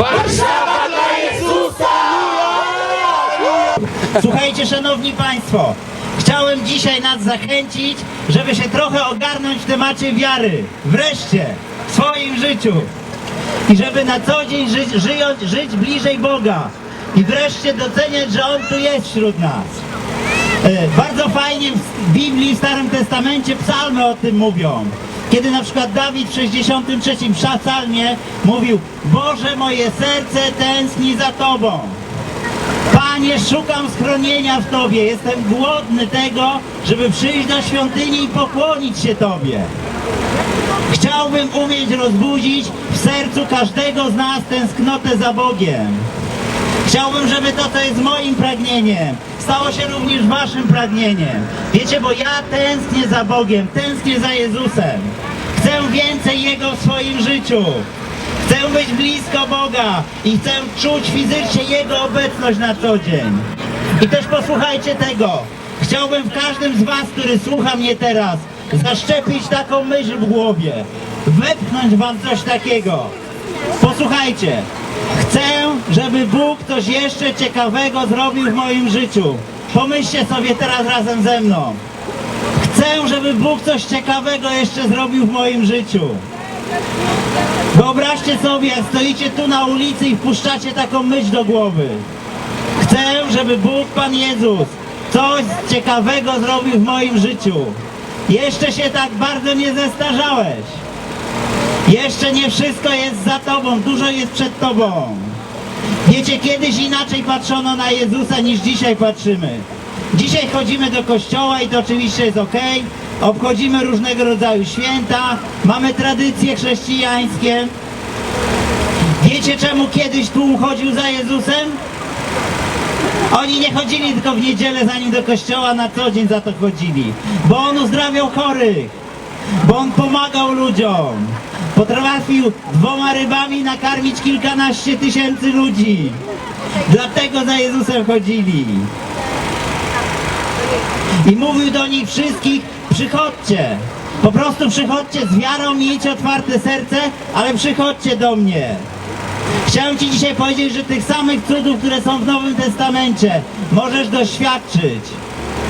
Warszawa dla Jezusa! Słuchajcie, szanowni państwo, chciałem dzisiaj nas zachęcić, żeby się trochę ogarnąć w temacie wiary. Wreszcie, w swoim życiu. I żeby na co dzień żyć, żyjąc, żyć bliżej Boga. I wreszcie doceniać, że On tu jest wśród nas. E, Bardzo fajnie w Biblii, w Starym Testamencie psalmy o tym mówią. Kiedy na przykład Dawid w 63 psalmie mówił Boże, moje serce tęskni za Tobą. Panie, szukam schronienia w Tobie. Jestem głodny tego, żeby przyjść do świątyni i pokłonić się Tobie. Chciałbym umieć rozbudzić w sercu każdego z nas tęsknotę za Bogiem. Chciałbym, żeby to, co jest moim pragnieniem, stało się również waszym pragnieniem. Wiecie, bo ja tęsknię za Bogiem, tęsknię za Jezusem. Chcę więcej Jego w swoim życiu. Chcę być blisko Boga i chcę czuć fizycznie Jego obecność na co dzień. I też posłuchajcie tego. Chciałbym w każdym z was, który słucha mnie teraz, zaszczepić taką myśl w głowie. Wepchnąć wam coś takiego. Posłuchajcie. Chcę, żeby Bóg coś jeszcze ciekawego zrobił w moim życiu. Pomyślcie sobie teraz razem ze mną. Chcę, żeby Bóg coś ciekawego jeszcze zrobił w moim życiu. Wyobraźcie sobie, jak stoicie tu na ulicy i wpuszczacie taką myśl do głowy. Chcę, żeby Bóg, Pan Jezus, coś ciekawego zrobił w moim życiu. Jeszcze się tak bardzo nie zestarzałeś. Jeszcze nie wszystko jest za Tobą, dużo jest przed Tobą. Wiecie, kiedyś inaczej patrzono na Jezusa niż dzisiaj patrzymy. Dzisiaj chodzimy do kościoła i to oczywiście jest ok. Obchodzimy różnego rodzaju święta, mamy tradycje chrześcijańskie. Wiecie czemu kiedyś tłum chodził za Jezusem? Oni nie chodzili tylko w niedzielę za nim do kościoła, na co dzień za to chodzili. Bo on uzdrawiał chorych, bo on pomagał ludziom. Potrafił dwoma rybami nakarmić kilkanaście tysięcy ludzi. Dlatego za Jezusem chodzili. I mówił do nich wszystkich, przychodźcie. Po prostu przychodźcie z wiarą, miejcie otwarte serce, ale przychodźcie do mnie. Chciałem Ci dzisiaj powiedzieć, że tych samych cudów, które są w Nowym Testamencie, możesz doświadczyć.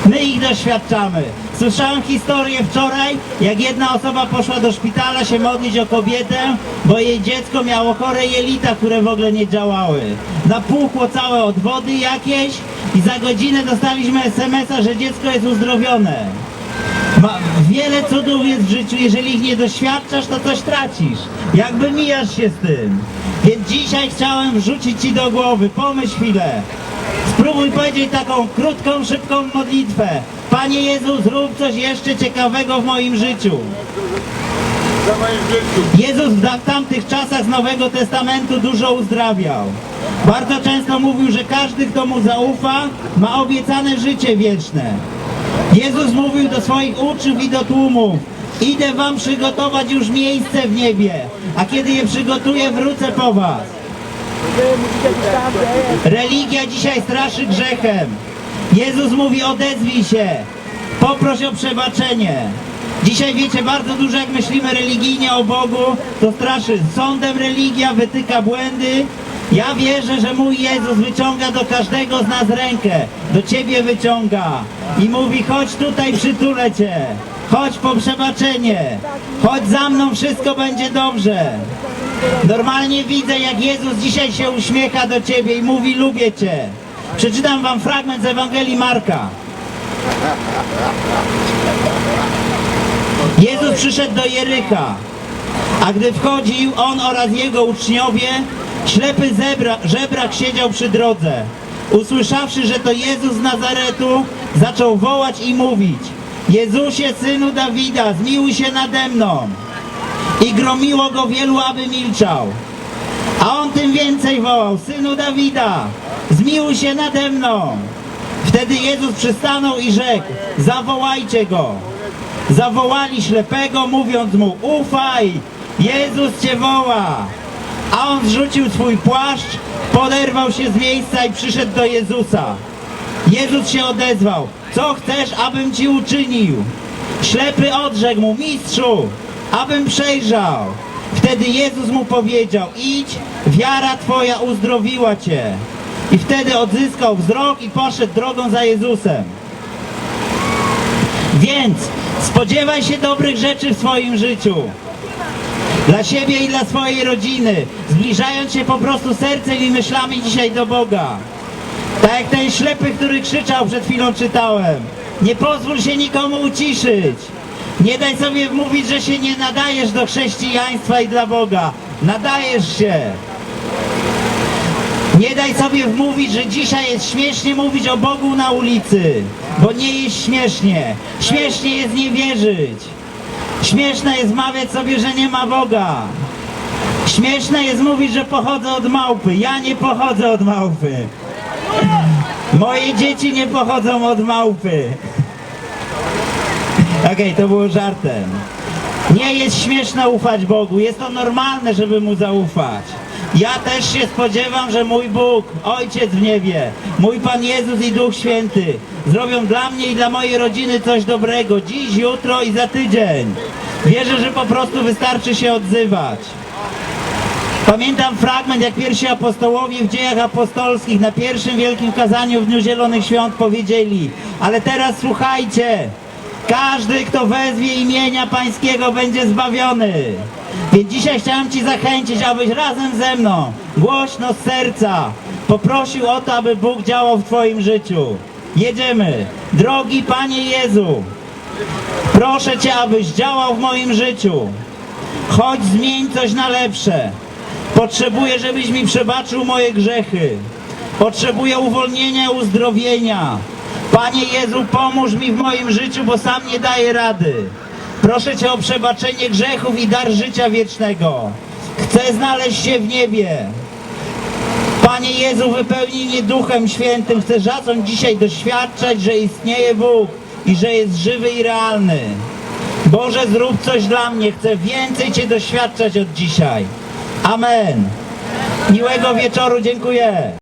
My ich doświadczamy. Słyszałem historię wczoraj, jak jedna osoba poszła do szpitala się modlić o kobietę, bo jej dziecko miało chore jelita, które w ogóle nie działały. Napłuchło całe od wody jakieś i za godzinę dostaliśmy SMS-a, że dziecko jest uzdrowione. Ma, wiele cudów jest w życiu, jeżeli ich nie doświadczasz, to coś tracisz. Jakby mijasz się z tym. Więc dzisiaj chciałem wrzucić Ci do głowy, pomyśl chwilę. Spróbuj powiedzieć taką krótką, szybką modlitwę. Panie Jezu, zrób coś jeszcze ciekawego w moim życiu. Za moim życiu. Jezus w tamtych czasach z Nowego Testamentu dużo uzdrawiał. Bardzo często mówił, że każdy, kto mu zaufa, ma obiecane życie wieczne. Jezus mówił do swoich uczniów i do tłumów, idę wam przygotować już miejsce w niebie, a kiedy je przygotuję, wrócę po was. Religia dzisiaj straszy grzechem. Jezus mówi, odezwij się, poproś o przebaczenie. Dzisiaj wiecie, bardzo dużo jak myślimy religijnie o Bogu, to straszy sądem religia, wytyka błędy. Ja wierzę, że mój Jezus wyciąga do każdego z nas rękę, do ciebie wyciąga i mówi, chodź tutaj, przytulę cię, chodź po przebaczenie, chodź za mną, wszystko będzie dobrze. Normalnie widzę, jak Jezus dzisiaj się uśmiecha do ciebie i mówi, lubię cię. Przeczytam wam fragment z Ewangelii Marka. Jezus przyszedł do Jerycha, a gdy wchodził on oraz jego uczniowie, ślepy zebra, żebrak siedział przy drodze. Usłyszawszy, że to Jezus z Nazaretu, zaczął wołać i mówić Jezusie, Synu Dawida, zmiłuj się nade mną. I gromiło go wielu, aby milczał. A on tym więcej wołał, Synu Dawida, zmiłuj się nade mną. Wtedy Jezus przystanął i rzekł, zawołajcie go. Zawołali ślepego, mówiąc mu, ufaj, Jezus cię woła. A on zrzucił swój płaszcz, poderwał się z miejsca i przyszedł do Jezusa. Jezus się odezwał, co chcesz, abym ci uczynił? Ślepy odrzekł mu, mistrzu, abym przejrzał. Wtedy Jezus mu powiedział, idź, wiara twoja uzdrowiła cię. I wtedy odzyskał wzrok i poszedł drogą za Jezusem. Więc spodziewaj się dobrych rzeczy w swoim życiu. Dla siebie i dla swojej rodziny. Zbliżając się po prostu sercem i myślami dzisiaj do Boga. Tak jak ten ślepy, który krzyczał przed chwilą czytałem. Nie pozwól się nikomu uciszyć. Nie daj sobie mówić, że się nie nadajesz do chrześcijaństwa i dla Boga. Nadajesz się. Nie daj sobie wmówić, że dzisiaj jest śmiesznie mówić o Bogu na ulicy, bo nie jest śmiesznie. Śmiesznie jest nie wierzyć. Śmieszne jest mawiać sobie, że nie ma Boga. Śmieszne jest mówić, że pochodzę od małpy. Ja nie pochodzę od małpy. Moje dzieci nie pochodzą od małpy. Okej, to było żartem. Nie jest śmieszne ufać Bogu, jest to normalne, żeby Mu zaufać. Ja też się spodziewam, że mój Bóg, Ojciec w niebie, mój Pan Jezus i Duch Święty zrobią dla mnie i dla mojej rodziny coś dobrego dziś, jutro i za tydzień. Wierzę, że po prostu wystarczy się odzywać. Pamiętam fragment, jak pierwsi apostołowie w dziejach apostolskich na pierwszym wielkim kazaniu w Dniu Zielonych Świąt powiedzieli ale teraz słuchajcie, każdy, kto wezwie imienia Pańskiego będzie zbawiony. Więc dzisiaj chciałem Ci zachęcić, abyś razem ze mną, głośno z serca, poprosił o to, aby Bóg działał w Twoim życiu. Jedziemy. Drogi Panie Jezu, proszę Cię, abyś działał w moim życiu. Chodź zmień coś na lepsze. Potrzebuję, żebyś mi przebaczył moje grzechy. Potrzebuję uwolnienia, uzdrowienia. Panie Jezu, pomóż mi w moim życiu, bo sam nie daję rady. Proszę Cię o przebaczenie grzechów i dar życia wiecznego. Chcę znaleźć się w niebie. Panie Jezu, wypełnij mnie Duchem Świętym. Chcę zacząć dzisiaj doświadczać, że istnieje Bóg i że jest żywy i realny. Boże, zrób coś dla mnie. Chcę więcej Cię doświadczać od dzisiaj. Amen. Miłego wieczoru, dziękuję.